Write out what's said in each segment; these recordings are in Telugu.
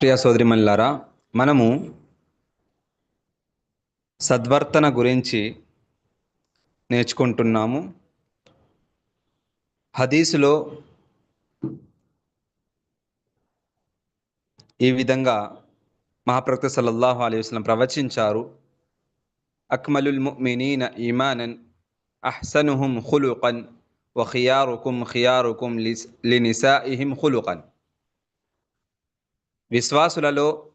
ప్రియ సోదరిమల్లారా మనము సద్వర్తన గురించి నేర్చుకుంటున్నాము. హదీసులో ఈ విధంగా మహాప్రక్త సల్లల్లాహు అలైహి వసల్లం ప్రవచించారు. అక్మలుల్ ముమినీన ఈమానన్ అహ్సనుహుం ఖులుqan వ ఖియారుకుం ఖియారుకుం లినిసాయిహిం ఖులుqan విశ్వాసులలో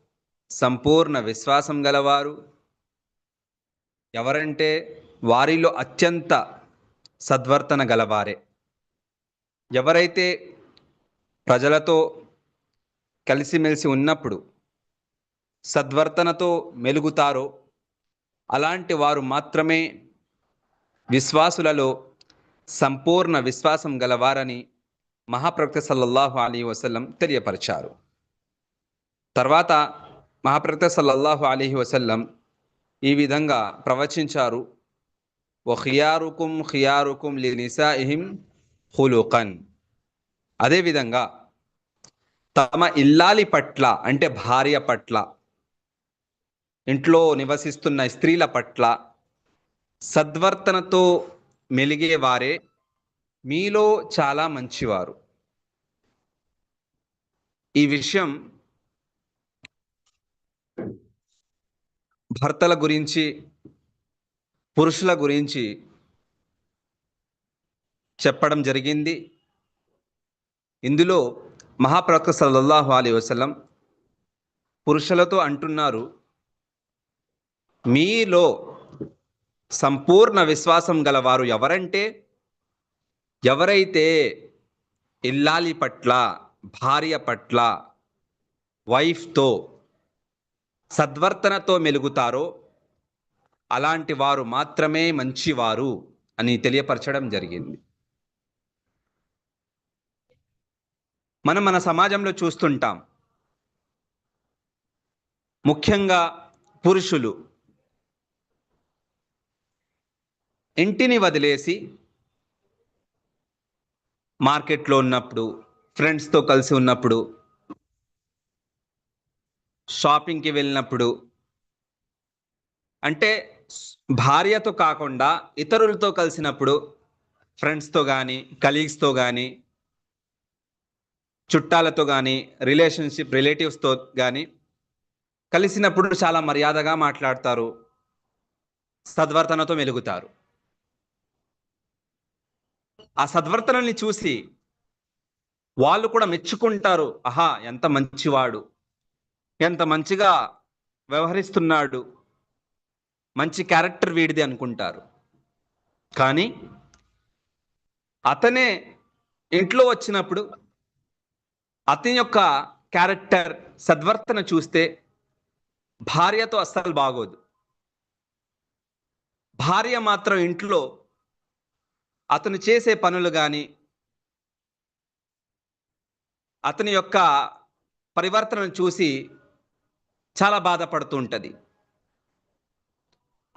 సంపూర్ణ విశ్వాసం గలవారు ఎవరంటే వారిలో అత్యంత సద్వర్తన గలవారే. ఎవరైతే ప్రజలతో కలిసిమెలిసి ఉన్నప్పుడు సద్వర్తనతో మెలుగుతారో అలాంటి వారు మాత్రమే విశ్వాసులలో సంపూర్ణ విశ్వాసం గలవారని మహాప్రవక్త సల్లల్లాహు అలీ వసల్లం తెలియపరిచారు. తర్వాత మహాప్రత సల్లల్లాహు అలీహి వసల్లం ఈ విధంగా ప్రవచించారు. ఓ ఖియారుకుం ఖియారుకుం లి నిసాయిహిం హులుకన్ అదేవిధంగా తమ ఇల్లాలి పట్ల అంటే భార్య పట్ల ఇంట్లో నివసిస్తున్న స్త్రీల పట్ల సద్వర్తనతో మెలిగేవారే మీలో చాలా మంచివారు. ఈ విషయం భర్తల గురించి పురుషుల గురించి చెప్పడం జరిగింది. ఇందులో మహాప్రవక్త సల్లల్లాహు అలీ వసలం పురుషులతో అంటున్నారు మీలో సంపూర్ణ విశ్వాసం గలవారు ఎవరంటే ఎవరైతే ఇల్లాలి పట్ల భార్య పట్ల వైఫ్తో సద్వర్తనతో మెలుగుతారో అలాంటి వారు మాత్రమే మంచివారు అని తెలియపరచడం జరిగింది. మనం మన సమాజంలో చూస్తుంటాం. ముఖ్యంగా పురుషులు. ఇంటిని వదిలేసి మార్కెట్లో ఉన్నప్పుడు ఫ్రెండ్స్తో కలిసి ఉన్నప్పుడు షాపింగ్కి వెళ్ళినప్పుడు. అంటే భార్యతో కాకుండా ఇతరులతో కలిసినప్పుడు ఫ్రెండ్స్తో కానీ కలీగ్స్తో కానీ చుట్టాలతో కానీ రిలేషన్షిప్ రిలేటివ్స్తో కానీ కలిసినప్పుడు చాలా మర్యాదగా మాట్లాడతారు. సద్వర్తనతో మెలుగుతారు. ఆ సద్వర్తనని చూసి వాళ్ళు కూడా మెచ్చుకుంటారు. ఆహా ఎంత మంచివాడు. ఎంత మంచిగా వ్యవహరిస్తున్నాడు మంచి క్యారెక్టర్ వీడిది అనుకుంటారు. కానీ అతనే ఇంట్లో వచ్చినప్పుడు అతని యొక్క క్యారెక్టర్ సద్వర్తన చూస్తే భార్యతో అస్సలు బాగోదు. భార్య మాత్రం ఇంట్లో అతను చేసే పనులు కానీ అతని యొక్క పరివర్తనను చూసి చాలా బాధపడుతూ ఉంటుంది.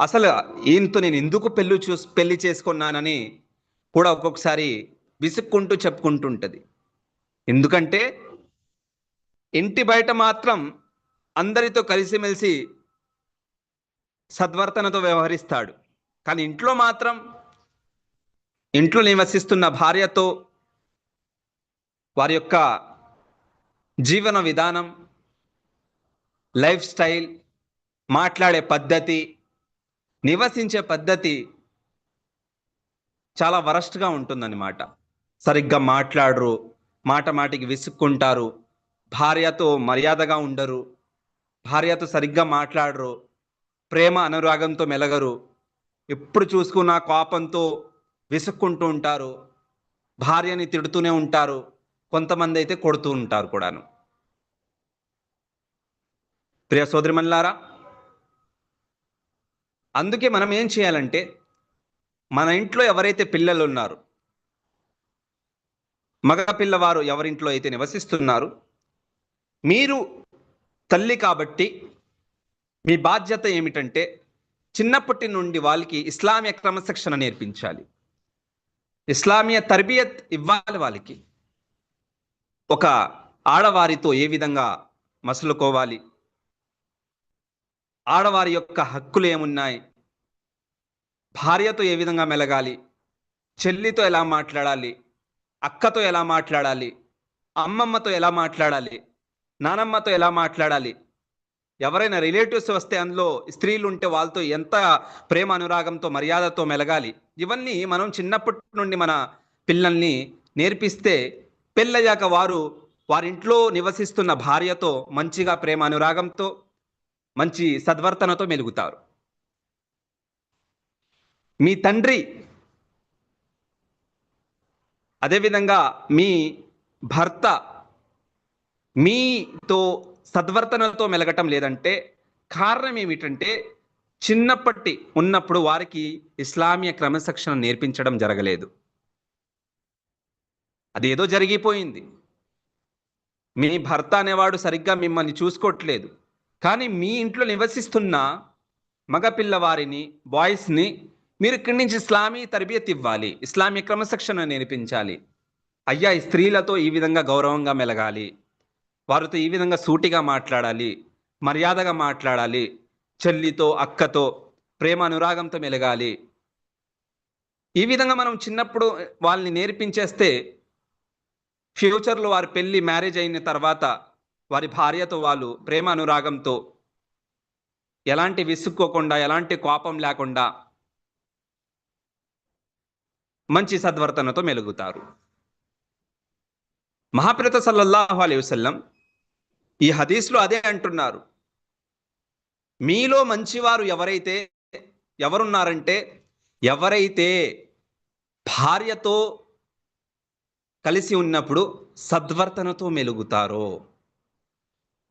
అసలు ఈయనతో నేను ఎందుకు పెళ్ళి చూ పెళ్ళి చేసుకున్నానని కూడా ఒక్కొక్కసారి విసుక్కుంటూ చెప్పుకుంటుంటుంది ఎందుకంటే ఇంటి బయట మాత్రం అందరితో కలిసిమెలిసి సద్వర్తనతో వ్యవహరిస్తాడు. కానీ ఇంట్లో మాత్రం ఇంట్లో నివసిస్తున్న భార్యతో వారి యొక్క జీవన విధానం లైఫ్ స్టైల్ మాట్లాడే పద్ధతి నివసించే పద్ధతి చాలా వరస్ట్గా ఉంటుందన్నమాట. సరిగ్గా మాట్లాడరు మాట మాటికి విసుక్కుంటారు భార్యతో మర్యాదగా ఉండరు భార్యతో సరిగ్గా మాట్లాడరు ప్రేమ అనురాగంతో మెలగరు ఎప్పుడు చూసుకున్న కోపంతో విసుక్కుంటూ ఉంటారు భార్యని తిడుతూనే ఉంటారు కొంతమంది అయితే కొడుతూ ఉంటారు కూడాను. ప్రియ సోదరిమల్లారా అందుకే మనం ఏం చేయాలంటే మన ఇంట్లో ఎవరైతే పిల్లలు ఉన్నారు మగ పిల్లవారు ఎవరింట్లో అయితే నివసిస్తున్నారు మీరు తల్లి కాబట్టి మీ బాధ్యత ఏమిటంటే చిన్నప్పటి నుండి వాళ్ళకి ఇస్లామియ క్రమశిక్షణ నేర్పించాలి. ఇస్లామియ తర్బియత్ ఇవ్వాలి వాళ్ళకి. ఒక ఆడవారితో ఏ విధంగా మసులుకోవాలి? ఆడవారి యొక్క హక్కులు ఏమున్నాయి? భార్యతో ఏ విధంగా మెలగాలి? చెల్లితో ఎలా మాట్లాడాలి? అక్కతో ఎలా మాట్లాడాలి? అమ్మమ్మతో ఎలా మాట్లాడాలి? నానమ్మతో ఎలా మాట్లాడాలి? ఎవరైనా రిలేటివ్స్ వస్తే అందులో స్త్రీలు ఉంటే వాళ్ళతో ఎంత ప్రేమ అనురాగంతో మర్యాదతో మెలగాలి? ఇవన్నీ మనం చిన్నప్పటి నుండి మన పిల్లల్ని నేర్పిస్తే పెళ్ళయ్యాక వారు వారింట్లో నివసిస్తున్న భార్యతో మంచిగా ప్రేమ అనురాగంతో మంచి సద్వర్తనతో మెలుగుతారు. మీ తండ్రి అదేవిధంగా మీ భర్త మీతో సద్వర్తనతో మెలగటం లేదంటే కారణం ఏమిటంటే చిన్నప్పటి ఉన్నప్పుడు వారికి ఇస్లామీయ క్రమశిక్షణ నేర్పించడం జరగలేదు. అదేదో జరిగిపోయింది. మీ భర్త అనేవాడు సరిగ్గా మిమ్మల్ని చూసుకోవట్లేదు. కానీ మీ ఇంట్లో నివసిస్తున్న మగపిల్లవారిని బాయ్స్ని మీరు ఇక్కడి నుంచి ఇస్లామీ తరబియత్ ఇవ్వాలి. ఇస్లామీ క్రమశిక్షణ నేర్పించాలి. అయ్యా ఈ స్త్రీలతో ఈ విధంగా గౌరవంగా మెలగాలి. వారితో ఈ విధంగా సూటిగా మాట్లాడాలి. మర్యాదగా మాట్లాడాలి. చెల్లితో అక్కతో ప్రేమ అనురాగంతో మెలగాలి. ఈ విధంగా మనం చిన్నప్పుడు వాళ్ళని నేర్పించేస్తే ఫ్యూచర్లో వారి పెళ్ళి మ్యారేజ్ అయిన తర్వాత వారి భార్యతో వాళ్ళు ప్రేమ అనురాగంతో ఎలాంటి విసుక్కోకుండా ఎలాంటి కోపం లేకుండా మంచి సద్వర్తనతో మెలుగుతారు. మహాప్రత సల్లల్లాహు అలైహి వసల్లం ఈ హదీస్లో అదే అంటున్నారు. మీలో మంచివారు ఎవరైతే ఎవరున్నారంటే ఎవరైతే భార్యతో కలిసి ఉన్నప్పుడు సద్వర్తనతో మెలుగుతారో.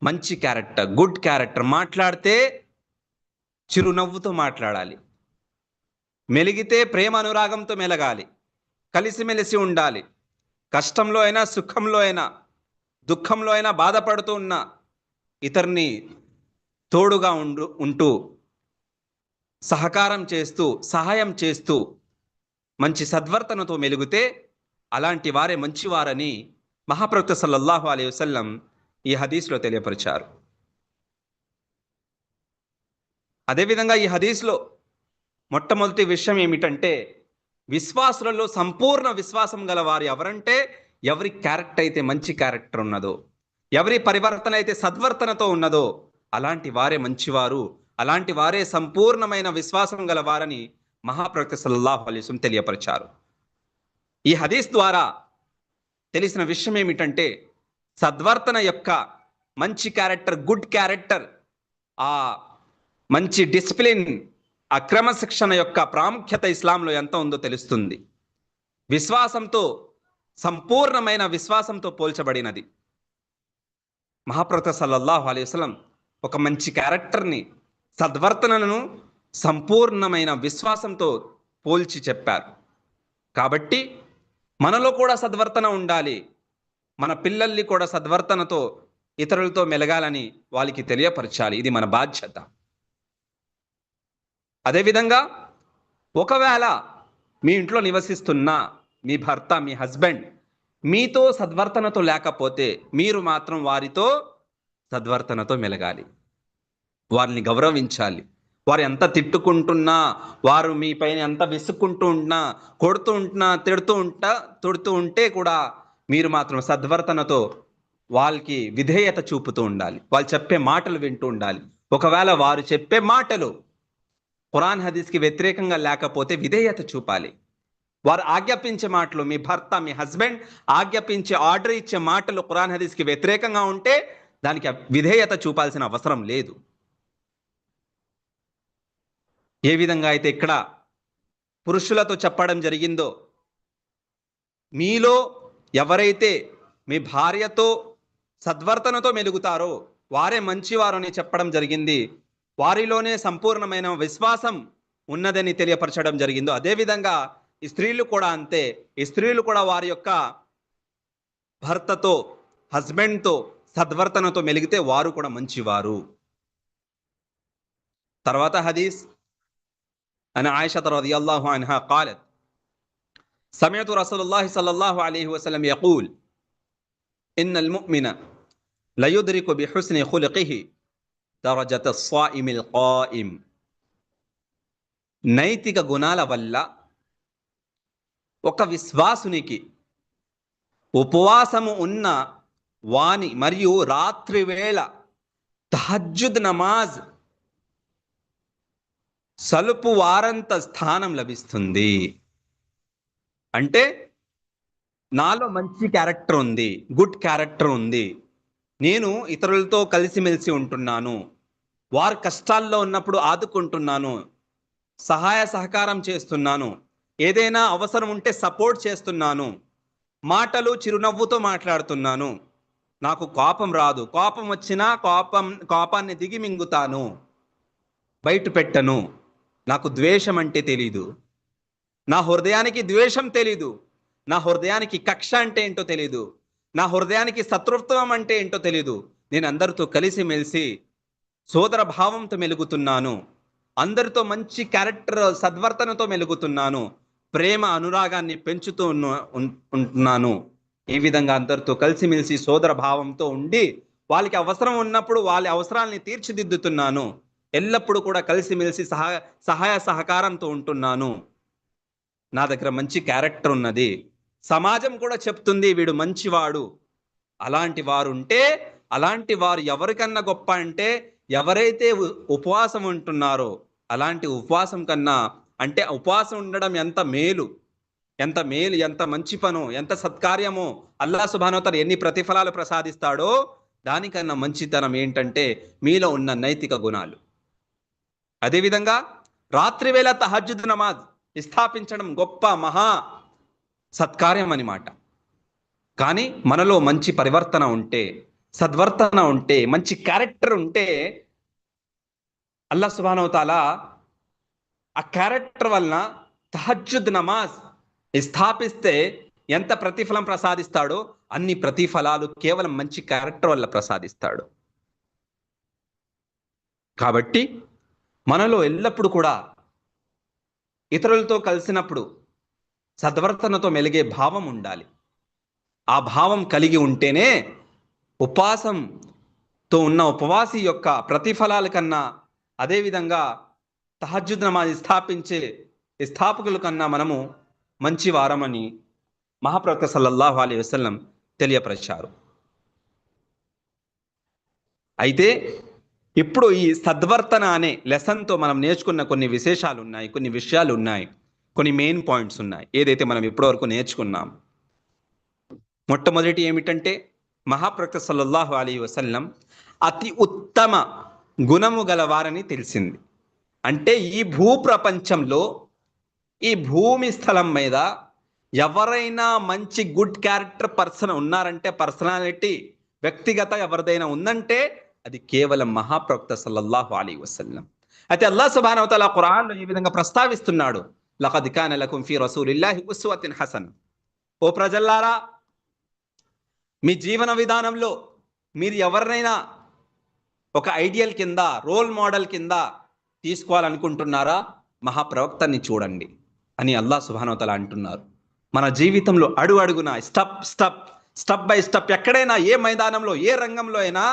మంచి క్యారెక్టర్ గుడ్ క్యారెక్టర్ మాట్లాడితే చిరునవ్వుతో మాట్లాడాలి. మెలిగితే ప్రేమ అనురాగంతో మెలగాలి. కలిసిమెలిసి ఉండాలి. కష్టంలో అయినా సుఖంలో అయినా దుఃఖంలో అయినా బాధపడుతూ ఉన్న ఇతరుని తోడుగా ఉండు ఉంటూ సహకారం చేస్తూ సహాయం చేస్తూ మంచి సద్వర్తనతో మెలుగుతే అలాంటి వారే మంచివారని మహాప్రవక్త సల్లల్లాహు అలైహి వసల్లం ఈ హదీస్లో తెలియపరిచారు. అదేవిధంగా ఈ హదీస్లో మొట్టమొదటి విషయం ఏమిటంటే విశ్వాసులలో సంపూర్ణ విశ్వాసం గల వారు ఎవరంటే ఎవరి క్యారెక్టర్ అయితే మంచి క్యారెక్టర్ ఉన్నదో ఎవరి పరివర్తన అయితే సద్వర్తనతో ఉన్నదో అలాంటి వారే మంచివారు అలాంటి వారే సంపూర్ణమైన విశ్వాసం గల వారని మహాప్రవక్త సల్లల్లాహు అలీసం తెలియపరిచారు. ఈ హదీస్ ద్వారా తెలిసిన విషయం ఏమిటంటే సద్వర్తన యొక్క మంచి క్యారెక్టర్ గుడ్ క్యారెక్టర్ ఆ మంచి డిసిప్లిన్ అక్రమశిక్షణ యొక్క ప్రాముఖ్యత ఇస్లాంలో ఎంత ఉందో తెలుస్తుంది. విశ్వాసంతో సంపూర్ణమైన విశ్వాసంతో పోల్చబడినది. మహాప్రత సల్లల్లాహు అలైహి వసలం ఒక మంచి క్యారెక్టర్ని సద్వర్తనను సంపూర్ణమైన విశ్వాసంతో పోల్చి చెప్పారు. కాబట్టి మనలో కూడా సద్వర్తన ఉండాలి. మన పిల్లల్ని కూడా సద్వర్తనతో ఇతరులతో మెలగాలని వాళ్ళకి తెలియపరచాలి. ఇది మన బాధ్యత. అదేవిధంగా ఒకవేళ మీ ఇంట్లో నివసిస్తున్న మీ భర్త మీ హస్బెండ్ మీతో సద్వర్తనతో లేకపోతే మీరు మాత్రం వారితో సద్వర్తనతో మెలగాలి. వారిని గౌరవించాలి. వారు ఎంత తిట్టుకుంటున్నా వారు మీ పైన ఎంత విసుక్కుంటూ ఉంటున్నా కొడుతూ ఉంటున్నా తిడుతూ ఉంటా తిడుతూ ఉంటే కూడా మీరు మాత్రం సద్వర్తనతో వాళ్ళకి విధేయత చూపుతూ ఉండాలి. వాళ్ళు చెప్పే మాటలు వింటూ ఉండాలి. ఒకవేళ వారు చెప్పే మాటలు ఖురాన్ హదీస్కి వ్యతిరేకంగా లేకపోతే విధేయత చూపాలి. వారు ఆజ్ఞాపించే మాటలు మీ భర్త మీ హస్బెండ్ ఆజ్ఞాపించే ఆర్డర్ ఇచ్చే మాటలు ఖురాన్ హదీస్కి వ్యతిరేకంగా ఉంటే దానికి విధేయత చూపాల్సిన అవసరం లేదు. ఏ విధంగా అయితే ఇక్కడ పురుషులతో చెప్పడం జరిగిందో మీలో ఎవరైతే మీ భార్యతో సద్వర్తనతో మెలుగుతారో వారే మంచివారు అని చెప్పడం జరిగింది. వారిలోనే సంపూర్ణమైన విశ్వాసం ఉన్నదని తెలియపరచడం జరిగిందో అదేవిధంగా ఈ స్త్రీలు కూడా అంతే. ఈ స్త్రీలు కూడా వారి యొక్క భర్తతో హస్బెండ్తో సద్వర్తనతో మెలిగితే వారు కూడా మంచివారు. తర్వాత హదీస్ అన ఆయిషత్ రదియల్లాహు అన్హా కాలత్ سمعت رسول الله صلى الله عليه وسلم يقول إن المؤمن లయుద్రికు బిహుస్ని ఖులికిహి దరజత స్వాయిమిల్ ఖాయిమ్ నైతిక గుణాల వల్ల ఒక విశ్వాసునికి ఉపవాసము ఉన్న వాని మరియు రాత్రి వేళ తహజ్జుద్ నమాజ్ సలుపు వారంత స్థానం లభిస్తుంది అంటే నాలో మంచి క్యారెక్టర్ ఉంది గుడ్ క్యారెక్టర్ ఉంది. నేను ఇతరులతో కలిసిమెలిసి ఉంటున్నాను. వారు కష్టాల్లో ఉన్నప్పుడు ఆదుకుంటున్నాను. సహాయ సహకారం చేస్తున్నాను. ఏదైనా అవసరం ఉంటే సపోర్ట్ చేస్తున్నాను. మాటలు చిరునవ్వుతో మాట్లాడుతున్నాను. నాకు కోపం రాదు. కోపం వచ్చినా కోపం కోపాన్ని దిగి మింగుతాను. బయట పెట్టను. నాకు ద్వేషం అంటే తెలీదు. నా హృదయానికి ద్వేషం తెలీదు. నా హృదయానికి కక్ష అంటే ఏంటో తెలీదు. నా హృదయానికి శత్రుత్వం అంటే ఏంటో తెలీదు. నేను అందరితో కలిసి మెలిసి సోదర భావంతో మెలుగుతున్నాను. అందరితో మంచి క్యారెక్టర్ సద్వర్తనతో మెలుగుతున్నాను. ప్రేమ అనురాగాన్ని పెంచుతూ ఉన్న- ఉంటున్నాను. ఈ విధంగా అందరితో కలిసిమెలిసి సోదర భావంతో ఉండి వాళ్ళకి అవసరం ఉన్నప్పుడు వాళ్ళ అవసరాలని తీర్చిదిద్దుతున్నాను. ఎల్లప్పుడూ కూడా కలిసిమెలిసి సహాయ సహాయ సహకారంతో ఉంటున్నాను. నా దగ్గర మంచి క్యారెక్టర్ ఉన్నది. సమాజం కూడా చెప్తుంది వీడు మంచివాడు. అలాంటి వారు ఉంటే అలాంటి వారు ఎవరికన్నా గొప్ప అంటే ఎవరైతే ఉపవాసం ఉంటున్నారో అలాంటి ఉపవాసం కన్నా అంటే ఉపవాసం ఉండడం ఎంత మేలు. ఎంత మేలు ఎంత మంచి పను ఎంత సత్కార్యమో అల్లా సుభానోతర్ ఎన్ని ప్రతిఫలాలు ప్రసాదిస్తాడో దానికన్నా మంచితనం ఏంటంటే మీలో ఉన్న నైతిక గుణాలు. అదేవిధంగా రాత్రి వేళ తహజ్జుద్ నమాజ్. స్థాపించడం గొప్ప మహా సత్కార్యం అన్నమాట కానీ మనలో మంచి పరివర్తన ఉంటే సద్వర్తన ఉంటే మంచి క్యారెక్టర్ ఉంటే అల్లా సుబానవతాల ఆ క్యారెక్టర్ వలన తహజ్జుద్ నమాజ్ స్థాపిస్తే ఎంత ప్రతిఫలం ప్రసాదిస్తాడో అన్ని ప్రతిఫలాలు కేవలం మంచి క్యారెక్టర్ వల్ల ప్రసాదిస్తాడు. కాబట్టి మనలో ఎల్లప్పుడూ కూడా ఇతరులతో కలిసినప్పుడు సద్వర్తనతో మెలిగే భావం ఉండాలి. ఆ భావం కలిగి ఉంటేనే ఉపవాసంతో ఉన్న ఉపవాసి యొక్క ప్రతిఫలాల కన్నా అదేవిధంగా తహజ్జుద్ నమాజ్ స్థాపించే స్థాపకుల కన్నా మనము మంచి వారమని మహాప్రవక్త సల్లల్లాహు అలీ వసల్లం తెలియపరిచారు. అయితే ఇప్పుడు ఈ సద్వర్తన అనే లెసన్తో మనం నేర్చుకున్న కొన్ని విశేషాలు ఉన్నాయి కొన్ని విషయాలు ఉన్నాయి కొన్ని మెయిన్ పాయింట్స్ ఉన్నాయి. ఏదైతే మనం ఇప్పటివరకు నేర్చుకున్నాం. మొట్టమొదటి ఏమిటంటే మహాప్రక్త సల్లల్లాహు అలీ వసల్లం అతి ఉత్తమ గుణము గలవారని తెలిసింది. అంటే ఈ భూ ప్రపంచంలో ఈ భూమి స్థలం మీద ఎవరైనా మంచి గుడ్ క్యారెక్టర్ పర్సన్ ఉన్నారంటే పర్సనాలిటీ వ్యక్తిగత ఎవరిదైనా ఉందంటే అది కేవలం మహాప్రవక్త సల్లల్లాహు అలీ వసల్లం. అయితే అల్లా సుబానవతల ఖురాన్లో ఈ విధంగా ప్రస్తావిస్తున్నాడు. లఖద్ లకుం ఫీ రసూలిల్లాహి ఉస్వతిన్ హసన్. ఓ ప్రజల్లారా మీ జీవన విధానంలో మీరు ఎవరినైనా ఒక ఐడియల్ కింద రోల్ మోడల్ కింద తీసుకోవాలనుకుంటున్నారా? మహాప్రవక్తని చూడండి అని అల్లా సుభానోతల అంటున్నారు. మన జీవితంలో అడుగు అడుగున step step step by step ఎక్కడైనా ఏ మైదానంలో ఏ రంగంలో అయినా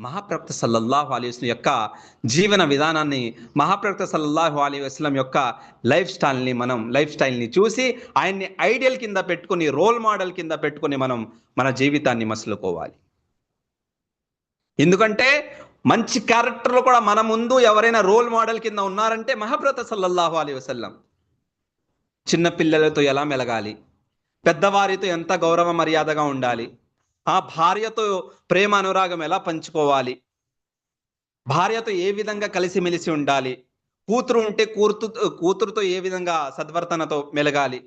మహాప్రవక్త సల్లల్లాహు అలీ వస్లం యొక్క జీవన విధానాన్ని మహాప్రవక్త సల్లల్లాహు అలీ వస్లం యొక్క లైఫ్ స్టైల్ని మనం లైఫ్ స్టైల్ని చూసి ఆయన్ని ఐడియల్ కింద పెట్టుకొని రోల్ మోడల్ కింద పెట్టుకొని మనం మన జీవితాన్ని మసులుకోవాలి. ఎందుకంటే మంచి క్యారెక్టర్లు కూడా మన ముందు ఎవరైనా రోల్ మోడల్ కింద ఉన్నారంటే మహాప్రవక్త సల్లల్లాహు అలీ వసల్లం. చిన్న పిల్లలతో ఎలా మెలగాలి? పెద్దవారితో ఎంత గౌరవ మర్యాదగా ఉండాలి? ఆ భార్యతో ప్రేమ అనురాగం ఎలా పంచుకోవాలి? భార్యతో ఏ విధంగా కలిసిమెలిసి ఉండాలి? కూతురు ఉంటే కూతురు కూతురుతో ఏ విధంగా సద్వర్తనతో మెలగాలి?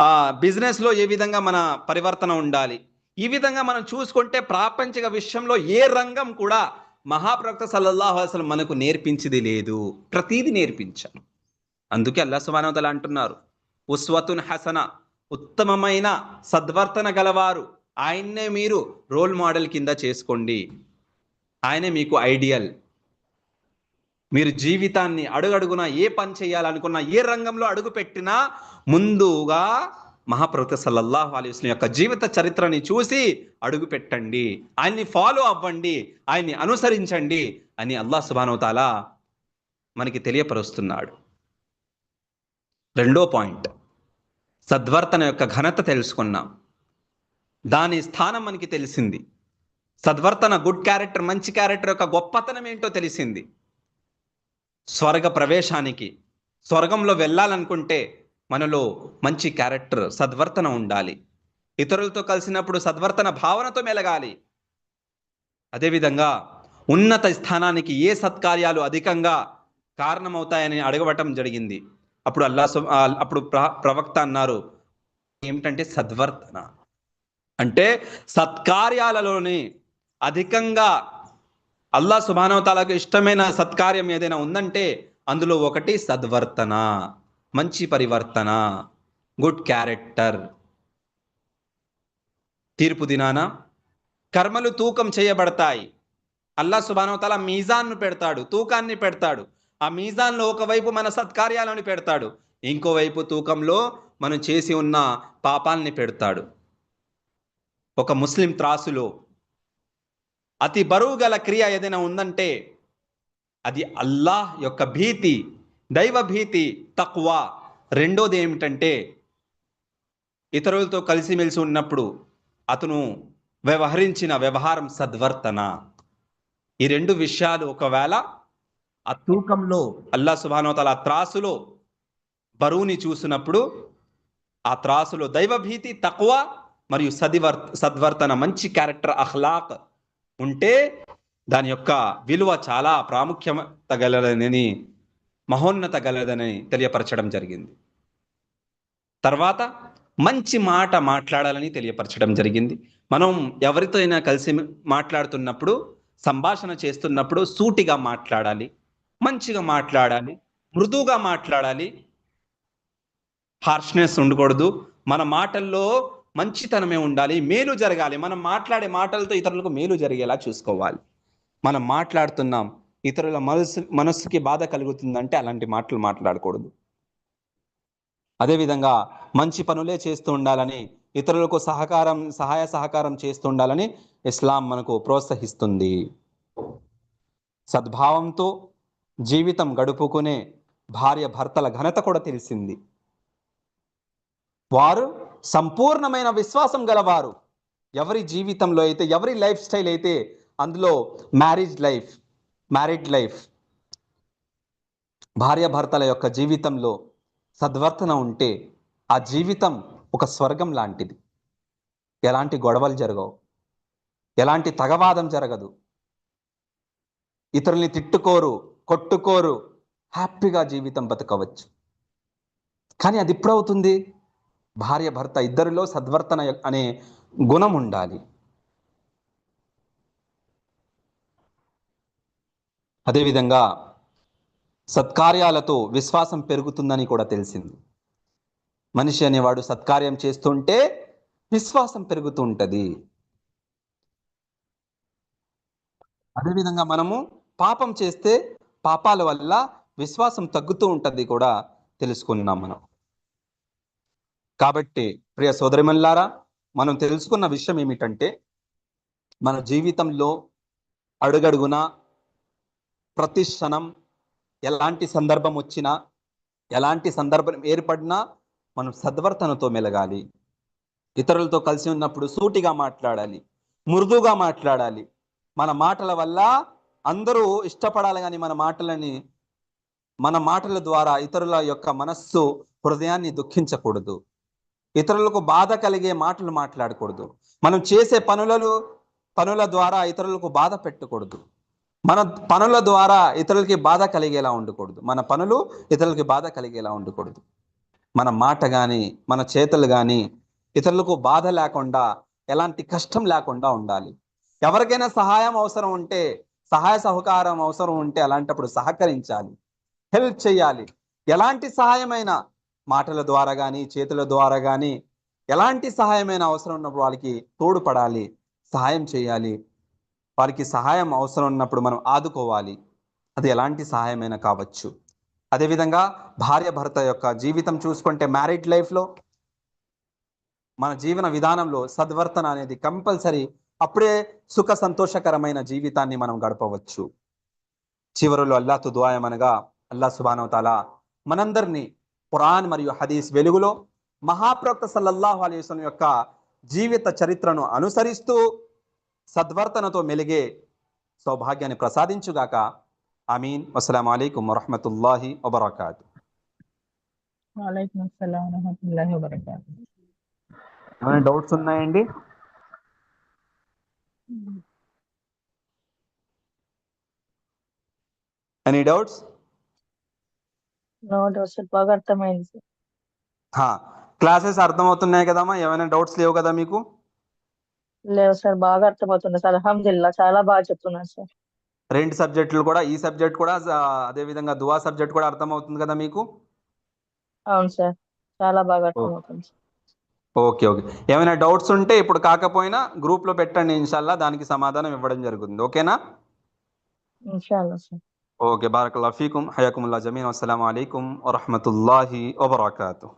ఆ బిజినెస్లో ఏ విధంగా మన పరివర్తన ఉండాలి? ఈ విధంగా మనం చూసుకుంటే ప్రాపంచిక విషయంలో ఏ రంగం కూడా మహాప్రవక్త సల్లల్లాహు అసలు మనకు నేర్పించింది లేదు. ప్రతీది నేర్పించాను అందుకే అల్లా సుమానవతలు అంటున్నారు. ఉస్వతున్ హసన ఉత్తమమైన సద్వర్తన గలవారు. ఆయన్నే మీరు రోల్ మోడల్ కింద చేసుకోండి. ఆయనే మీకు ఐడియల్. మీరు జీవితాన్ని అడుగడుగున ఏ పని చేయాలనుకున్నా ఏ రంగంలో అడుగు పెట్టినా ముందుగా మహాప్రవక్త సల్లల్లాహు అలైహి యొక్క జీవిత చరిత్రని చూసి అడుగు పెట్టండి. ఆయన్ని ఫాలో అవ్వండి. ఆయన్ని అనుసరించండి అని అల్లాహ్ సుబానవతాల మనకి తెలియపరుస్తున్నాడు. రెండో పాయింట్. సద్వర్తన యొక్క ఘనత తెలుసుకున్నాం. దాని స్థానం మనకి తెలిసింది. సద్వర్తన గుడ్ క్యారెక్టర్ మంచి క్యారెక్టర్ యొక్క గొప్పతనం ఏంటో తెలిసింది. స్వర్గ ప్రవేశానికి స్వర్గంలో వెళ్ళాలనుకుంటే మనలో మంచి క్యారెక్టర్ సద్వర్తన ఉండాలి. ఇతరులతో కలిసినప్పుడు సద్వర్తన భావనతో మెలగాలి. అదేవిధంగా ఉన్నత స్థానానికి ఏ సత్కార్యాలు అధికంగా కారణమవుతాయని అడగవటం జరిగింది. అప్పుడు అల్లా అప్పుడు ప్ర- ప్రవక్త అన్నారు ఏమిటంటే సద్వర్తన. అంటే సత్కార్యాలలోని అధికంగా అల్లా సుభానవతాలకు ఇష్టమైన సత్కార్యం ఏదైనా ఉందంటే అందులో ఒకటి సద్వర్తన మంచి పరివర్తన గుడ్ క్యారెక్టర్ తీర్పు దినాన కర్మలు తూకం చేయబడతాయి. అల్లా సుభానవతాల మీజాన్ను పెడతాడు తూకాన్ని పెడతాడు. ఆ మీజాన్లో ఒకవైపు మన సత్కార్యాలను పెడతాడు ఇంకోవైపు తూకంలో మనం చేసి ఉన్న పాపాల్ని పెడతాడు. ఒక ముస్లిం త్రాసులో అతి బరువు గల క్రియ ఏదైనా ఉందంటే అది అల్లాహ్ యొక్క భీతి దైవ భీతి తక్కువ రెండోది ఏమిటంటే ఇతరులతో కలిసిమెలిసి ఉన్నప్పుడు అతను వ్యవహరించిన వ్యవహారం సద్వర్తన. ఈ రెండు విషయాలు ఒకవేళ ఆ తూకంలో అల్లా సుభానోతల ఆ త్రాసులో బరువుని చూసినప్పుడు ఆ త్రాసులో దైవభీతి తక్కువ మరియు సదివర్ సద్వర్తన మంచి క్యారెక్టర్ అహ్లాక్ ఉంటే దాని యొక్క విలువ చాలా ప్రాముఖ్యత గలదని మహోన్నత గలదని తెలియపరచడం జరిగింది. తర్వాత మంచి మాట మాట్లాడాలని తెలియపరచడం జరిగింది. మనం ఎవరితో అయినా కలిసి మాట్లాడుతున్నప్పుడు సంభాషణ చేస్తున్నప్పుడు సూటిగా మాట్లాడాలి మంచిగా మాట్లాడాలి మృదువుగా మాట్లాడాలి. హార్ష్నెస్ ఉండకూడదు. మన మాటల్లో మంచితనమే ఉండాలి మేలు జరగాలి. మనం మాట్లాడే మాటలతో ఇతరులకు మేలు జరిగేలా చూసుకోవాలి. మనం మాట్లాడుతున్నాం ఇతరుల మనసు మనస్సుకి బాధ కలుగుతుందంటే అలాంటి మాటలు మాట్లాడకూడదు. అదేవిధంగా మంచి పనులే చేస్తూ ఉండాలని ఇతరులకు సహకారం సహాయ సహకారం చేస్తూ ఉండాలని ఇస్లాం మనకు ప్రోత్సహిస్తుంది. సద్భావంతో జీవితం గడుపుకునే భార్య భర్తల ఘనత కూడా తెలిసింది. వారు సంపూర్ణమైన విశ్వాసం గలవారు. ఎవరి జీవితంలో అయితే ఎవరి లైఫ్ స్టైల్ అయితే అందులో మ్యారేజ్ లైఫ్ మ్యారీడ్ లైఫ్ భార్యాభర్తల యొక్క జీవితంలో సద్వర్తన ఉంటే ఆ జీవితం ఒక స్వర్గం లాంటిది. ఎలాంటి గొడవలు జరగవు. ఎలాంటి తగవాదం జరగదు. ఇతరుల్ని తిట్టుకోరు కొట్టుకోరు హ్యాపీగా జీవితం బతకవచ్చు. కానీ అది ఎప్పుడవుతుంది? భార్య భర్త ఇద్దరిలో సద్వర్తన అనే గుణం ఉండాలి. అదేవిధంగా సత్కార్యాలతో విశ్వాసం పెరుగుతుందని కూడా తెలిసింది. మనిషి అనేవాడు సత్కార్యం చేస్తుంటే విశ్వాసం పెరుగుతూ ఉంటుంది అదేవిధంగా మనము పాపం చేస్తే పాపాల వల్ల విశ్వాసం తగ్గుతూ ఉంటుంది కూడా తెలుసుకున్నాం మనం. కాబట్టి ప్రియ సోదరిమల్లారా మనం తెలుసుకున్న విషయం ఏమిటంటే మన జీవితంలో అడుగడుగున ప్రతి క్షణం ఎలాంటి సందర్భం వచ్చినా ఎలాంటి సందర్భం ఏర్పడినా మనం సద్వర్తనతో మెలగాలి. ఇతరులతో కలిసి ఉన్నప్పుడు సూటిగా మాట్లాడాలి మృదువుగా మాట్లాడాలి. మన మాటల వల్ల అందరూ ఇష్టపడాలి కానీ మన మాటలని మన మాటల ద్వారా ఇతరుల యొక్క మనస్సు హృదయాన్ని దుఃఖించకూడదు. ఇతరులకు బాధ కలిగే మాటలు మాట్లాడకూడదు. మనం చేసే పనులలో పనుల ద్వారా ఇతరులకు బాధ పెట్టకూడదు. మన పనుల ద్వారా ఇతరులకి బాధ కలిగేలా ఉండకూడదు. మన పనులు ఇతరులకి బాధ కలిగేలా ఉండకూడదు. మన మాట కానీ మన చేతులు కానీ ఇతరులకు బాధ లేకుండా ఎలాంటి కష్టం లేకుండా ఉండాలి. ఎవరికైనా సహాయం అవసరం ఉంటే సహాయ సహకారం అవసరం ఉంటే అలాంటప్పుడు సహకరించాలి. హెల్ప్ చేయాలి. ఎలాంటి సహాయమైనా మాటల ద్వారా కానీ చేతుల ద్వారా కానీ ఎలాంటి సహాయమైన అవసరం ఉన్నప్పుడు వాళ్ళకి తోడుపడాలి సహాయం చేయాలి. వారికి సహాయం అవసరం ఉన్నప్పుడు మనం ఆదుకోవాలి. అది ఎలాంటి సహాయమైనా కావచ్చు. అదేవిధంగా భార్య భర్త యొక్క జీవితం చూసుకుంటే మ్యారీడ్ లైఫ్లో మన జీవన విధానంలో సద్వర్తన అనేది కంపల్సరీ అప్పుడే సుఖ సంతోషకరమైన జీవితాన్ని మనం గడపవచ్చు. చివరిలో అల్లాతో దుఆయమనగా అల్లా సుబానవతాల మనందరినీ ఖురాన్ మరియు హదీస్ వెలుగులో మహాప్రవక్త సల్లల్లాహు అలైహి వసల్లం యొక్క జీవిత చరిత్రను అనుసరిస్తూ సద్వర్తనతో మెలిగే సౌభాగ్యాన్ని ప్రసాదించుగాక. ఆమీన్. అస్సలం అయికం వరహమతుల్లాహి వబర్కాతు. ఏమైనా డౌట్స్ ఉన్నాయండి? Any doubts no doubt sir బాగా అర్థమైంది సార్. క్లాసెస్ అర్థమవుతున్నాయి కదమ్మా? ఏమైనా డౌట్స్ లేవు కదా మీకు? లేవు సార్ బాగా అర్థమవుతుంది సార్. అల్హమ్దుల్లా చాలా బాగా చెప్తున్నారు సార్. రెండు సబ్జెక్టులు కూడా ఈ సబ్జెక్ట్ కూడా అదే విధంగా దువా సబ్జెక్ట్ కూడా అర్థమవుతుంది కదా మీకు? అవును సార్ చాలా బాగా అర్థమవుతుంది సార్. Okay okay. ఏమైనా డౌట్స్ ఉంటే ఇప్పుడు కాకపోయినా గ్రూప్లో పెట్టండి ఇన్షాల్లా దానికి సమాధానం ఇవ్వడం జరుగుతుంది. ఓకేనా? ఇన్షాల్లా సార్. ఓకే బారకల్లా ఫీకుం హయాకుముల్లా జమీన్ అస్సలం అయికం వరహమతుల్లాహి వబర్కాతు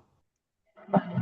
బాయ్